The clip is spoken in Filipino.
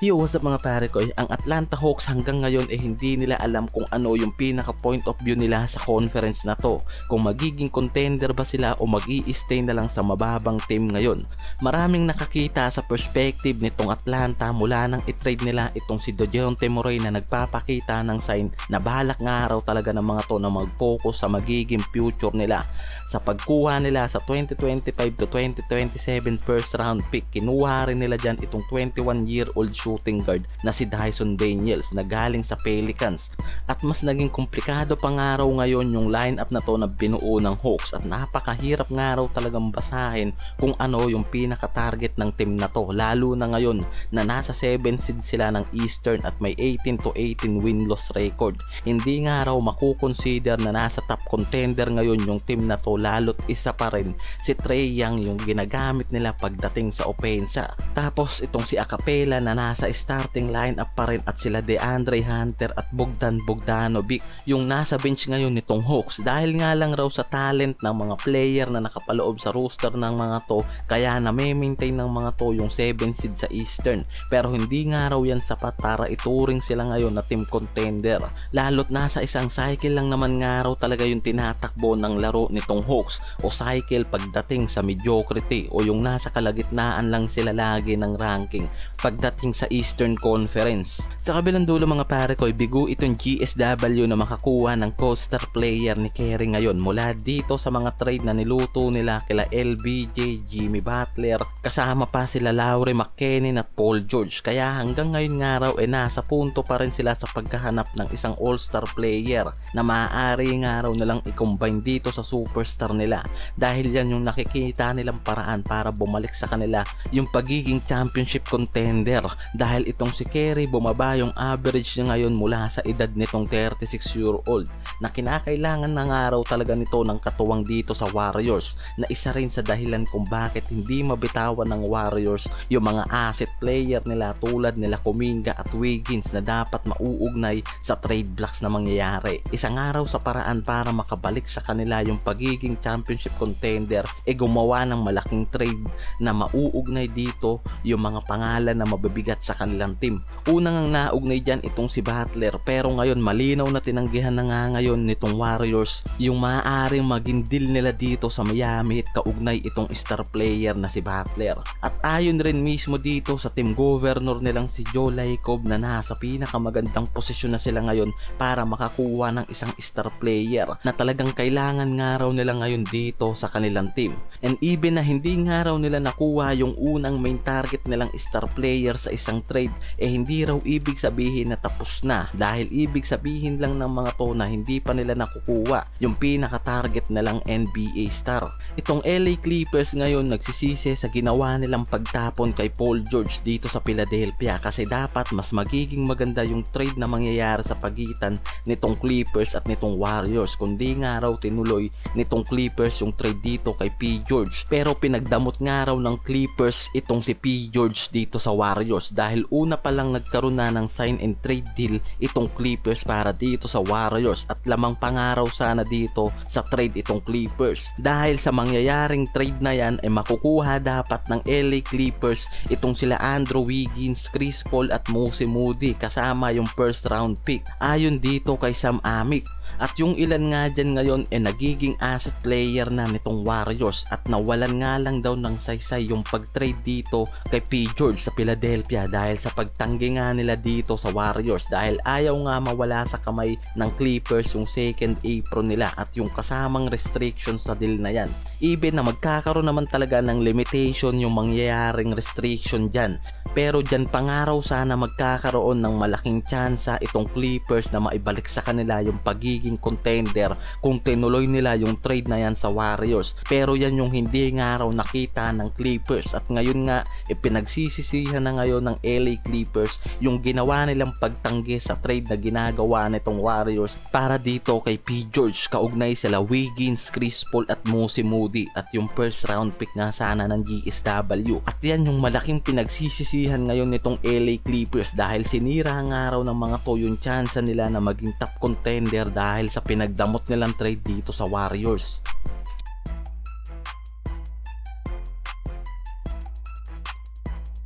Yo, what's up mga pare ko? Ang Atlanta Hawks hanggang ngayon eh hindi nila alam kung ano yung pinaka point of view nila sa conference na to. Kung magiging contender ba sila o mag stay na lang sa mababang team ngayon. Maraming nakakita sa perspective nitong Atlanta mula nang itrade nila itong si Dejounte Murray na nagpapakita ng sign na balak nga araw talaga ng mga to na mag-focus sa magiging future nila. Sa pagkuha nila sa 2025 to 2027 first round pick, kinuha rin nila dyan itong 21 year old shooting guard na si Dyson Daniels na galing sa Pelicans. At mas naging komplikado pa nga ngayon yung lineup na to na binuo ng Hawks at napakahirap nga raw talagang basahin kung ano yung pinaka-target ng team na to lalo na ngayon na nasa 7 seed sila ng Eastern at may 18 to 18 win-loss record. Hindi nga raw makukonsider na nasa top contender ngayon yung team na to lalo't isa pa rin si Trey Young yung ginagamit nila pagdating sa opensa. Tapos itong si Acapella na nasa starting lineup pa rin at sila DeAndre Hunter at Bogdan Bogdanovic yung nasa bench ngayon nitong Hawks. Dahil nga lang raw sa talent ng mga player na nakapaloob sa roster ng mga to kaya na may maintain ng mga to yung 7 seed sa Eastern. Pero hindi nga raw yan sapat para ituring sila ngayon na team contender. Lalo't nasa isang cycle lang naman nga raw talaga yung tinatakbo ng laro nitong Hawks. O cycle pagdating sa mediocrity o yung nasa kalagitnaan lang sila lagi ng ranking. Pagdating sa Eastern Conference. Sa kabilang dulo mga pare ko, bigo itong GSW na makakuha ng co-star player ni Kerry ngayon mula dito sa mga trade na niluto nila kila LBJ, Jimmy Butler, kasama pa sila Lowry McKennie at Paul George. Kaya hanggang ngayon nga raw eh nasa punto pa rin sila sa pagkahanap ng isang all-star player na maaari nga raw nilang i-combine dito sa superstar nila dahil yan yung nakikita nilang paraan para bumalik sa kanila yung pagiging championship contender dahil itong si Kerry bumaba yung average niya ngayon mula sa edad nitong 36 year old na kinakailangan na nga raw talaga nito ng katuwang dito sa Warriors na isa rin sa dahilan kung bakit hindi mabitawan ng Warriors yung mga asset player nila tulad nila Kuminga at Wiggins na dapat mauugnay sa trade blocks na mangyayari. Isang araw sa paraan para makabalik sa kanila yung pagiging championship contender e gumawa ng malaking trade na mauugnay dito yung mga pangalan na mabibigat sa kanilang team. Unang ang naugnay dyan itong si Butler pero ngayon malinaw na tinanggihan na nga ngayon nitong Warriors yung maaaring maging deal nila dito sa Miami at kaugnay itong star player na si Butler. At ayon rin mismo dito sa team governor nilang si Joe Lacob na nasa pinakamagandang posisyon na sila ngayon para makakuha ng isang star player na talagang kailangan nga raw nila ngayon dito sa kanilang team. And even na hindi nga raw nila nakuha yung unang main target nilang star player sa isang trade eh hindi raw ibig sabihin na tapos na dahil ibig sabihin lang ng mga to na hindi pa nila nakukuha yung pinaka-target nilang NBA star. Itong LA Clippers ngayon nagsisisi sa ginawa nilang pagtapon kay Paul George dito sa Philadelphia kasi dapat mas magiging maganda yung trade na mangyayari sa pagitan nitong Clippers at nitong Warriors kundi nga raw tinuloy nitong Clippers yung trade dito kay P. George pero pinagdamot nga raw ng Clippers itong si P. George dito sa Warriors dahil una pa lang nagkaroon na ng sign and trade deal itong Clippers para dito sa Warriors. At lamang pangaraw sana dito sa trade itong Clippers. Dahil sa mangyayaring trade na yan ay makukuha dapat ng LA Clippers itong sila Andrew Wiggins, Chris Paul at Mose Moody kasama yung first round pick. Ayon dito kay Sam Amick. At yung ilan nga dyan ngayon ay nagiging asset player na nitong Warriors. At nawalan nga lang daw ng saysay yung pag-trade dito kay P. George sa Philadelphia dahil sa pagtanggi nga nila dito sa Warriors dahil ayaw nga mawala sa kamay ng Clippers yung second apron nila at yung kasamang restrictions sa deal na yan. Even na magkakaroon naman talaga ng limitation yung mangyayaring restriction dyan. Pero dyan pangaraw sana magkakaroon ng malaking tsansa itong Clippers na maibalik sa kanila yung pagiging contender kung tinuloy nila yung trade na yan sa Warriors. Pero yan yung hindi nga raw nakita ng Clippers at ngayon nga ipinagsisisihan na ngayon ng LA Clippers yung ginawa nilang pagtanggi sa trade na ginagawa nitong Warriors para dito kay P. George kaugnay sila Wiggins, Chris Paul at Mose Moody at yung first round pick nga sana ng GSW at yan yung malaking pinagsisisihan ngayon nitong LA Clippers dahil sinira nga raw ng mga to yung chance nila na maging top contender dahil sa pinagdamot nilang trade dito sa Warriors.